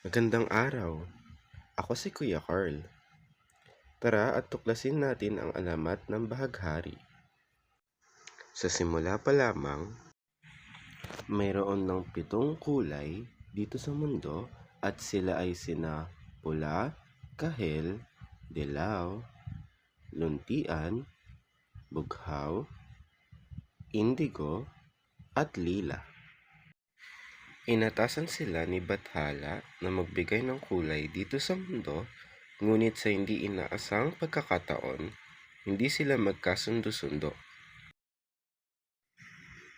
Magandang araw. Ako si Kuya Carl. Tara at tuklasin natin ang alamat ng bahaghari. Sa simula pa lamang, mayroon ng pitong kulay dito sa mundo at sila ay sina pula, kahel, dilaw, luntian, bughaw, indigo, at lila. Inatasan sila ni Bathala na magbigay ng kulay dito sa mundo, ngunit sa hindi inaasang pagkakataon, hindi sila magkasundo-sundo.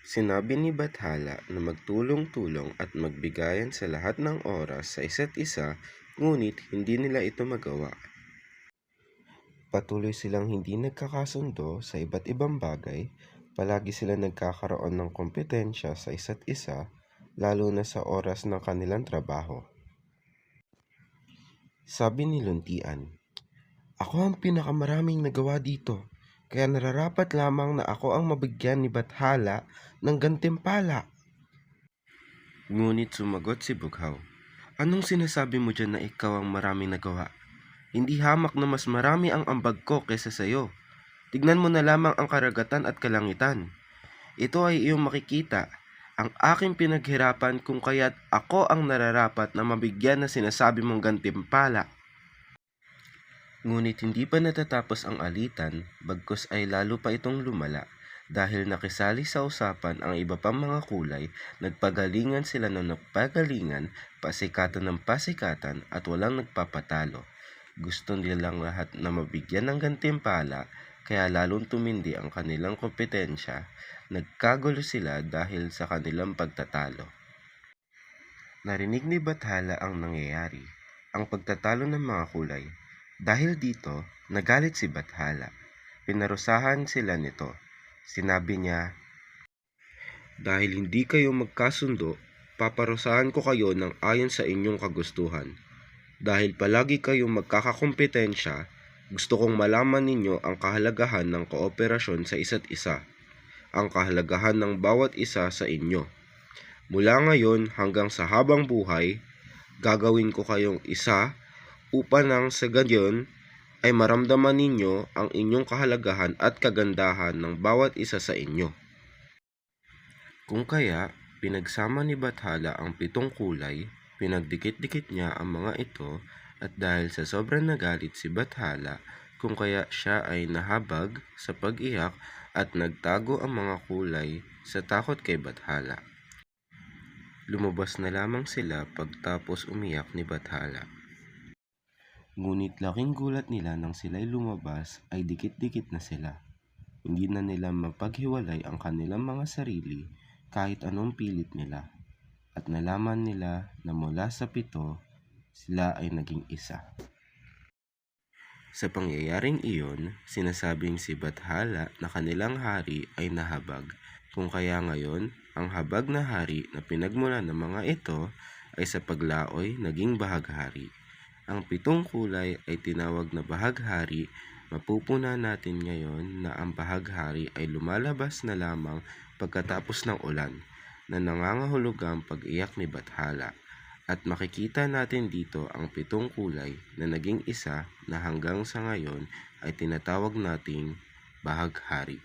Sinabi ni Bathala na magtulong-tulong at magbigayan sa lahat ng oras sa isa't isa, ngunit hindi nila ito magawa. Patuloy silang hindi nagkakasundo sa iba't ibang bagay, palagi sila nagkakaroon ng kompetensya sa isa't isa, lalo na sa oras ng kanilang trabaho. Sabi ni Luntian, Ako ang pinakamaraming nagawa dito, kaya nararapat lamang na ako ang mabigyan ni Bathala ng gantimpala. Ngunit sumagot si Bughaw, Anong sinasabi mo dyan na ikaw ang maraming nagawa? Hindi hamak na mas marami ang ambag ko kesa sa'yo. Tignan mo na lamang ang karagatan at kalangitan. Ito ay iyong makikita ang aking pinaghirapan kung kaya't ako ang nararapat na mabigyan na sinasabi mong gantimpala. Ngunit hindi pa natatapos ang alitan, bagkus ay lalo pa itong lumala dahil nakisali sa usapan ang iba pang mga kulay, nagpagalingan sila ng nagpagalingan, pasikatan ng pasikatan at walang nagpapatalo. Gusto nilang lahat na mabigyan ng gantimpala kaya lalong tumindi ang kanilang kompetensya, nagkagulo sila dahil sa kanilang pagtatalo. Narinig ni Bathala ang nangyayari, ang pagtatalo ng mga kulay. Dahil dito, nagalit si Bathala. Pinarusahan sila nito. Sinabi niya, Dahil hindi kayo magkasundo, paparusahan ko kayo ng ayon sa inyong kagustuhan. Dahil palagi kayong magkakakompetensya, gusto kong malaman ninyo ang kahalagahan ng kooperasyon sa isa't isa, ang kahalagahan ng bawat isa sa inyo. Mula ngayon hanggang sa habang buhay, gagawin ko kayong isa upang nang sa gayon ay maramdaman ninyo ang inyong kahalagahan at kagandahan ng bawat isa sa inyo. Kung kaya, pinagsama ni Bathala ang pitong kulay, pinagdikit-dikit niya ang mga ito at dahil sa sobrang nagalit si Bathala kung kaya siya ay nahabag sa pag-iyak at nagtago ang mga kulay sa takot kay Bathala. Lumabas na lamang sila pagtapos umiyak ni Bathala. Ngunit laking gulat nila nang sila'y lumabas ay dikit-dikit na sila. Hindi na nila mapaghiwalay ang kanilang mga sarili kahit anong pilit nila. At nalaman nila na mula sa pito, sila ay naging isa. Sa pangyayaring iyon, sinasabing si Bathala na kanilang hari ay nahabag. Kung kaya ngayon, ang habag na hari na pinagmula ng mga ito ay sa paglaoy naging bahaghari. Ang pitong kulay ay tinawag na bahaghari. Mapupuna natin ngayon na ang bahaghari ay lumalabas na lamang pagkatapos ng ulan na nangangahulugang pag-iyak ni Bathala. At makikita natin dito ang pitong kulay na naging isa na hanggang sa ngayon ay tinatawag nating bahaghari.